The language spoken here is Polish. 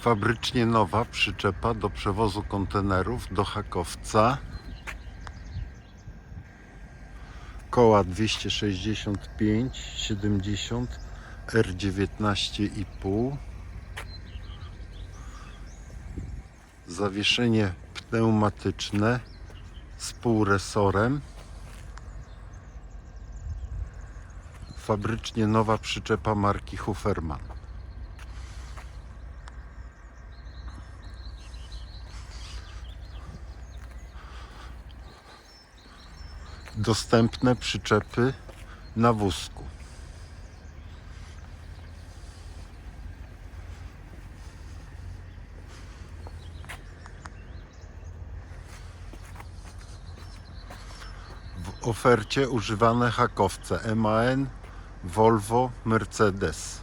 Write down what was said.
Fabrycznie nowa przyczepa do przewozu kontenerów do Hakowca. Koła 265 70 R19,5 Zawieszenie pneumatyczne z półresorem. Fabrycznie nowa przyczepa marki Huferman dostępne przyczepy na wózku. W ofercie używane hakowce MAN, Volvo, Mercedes.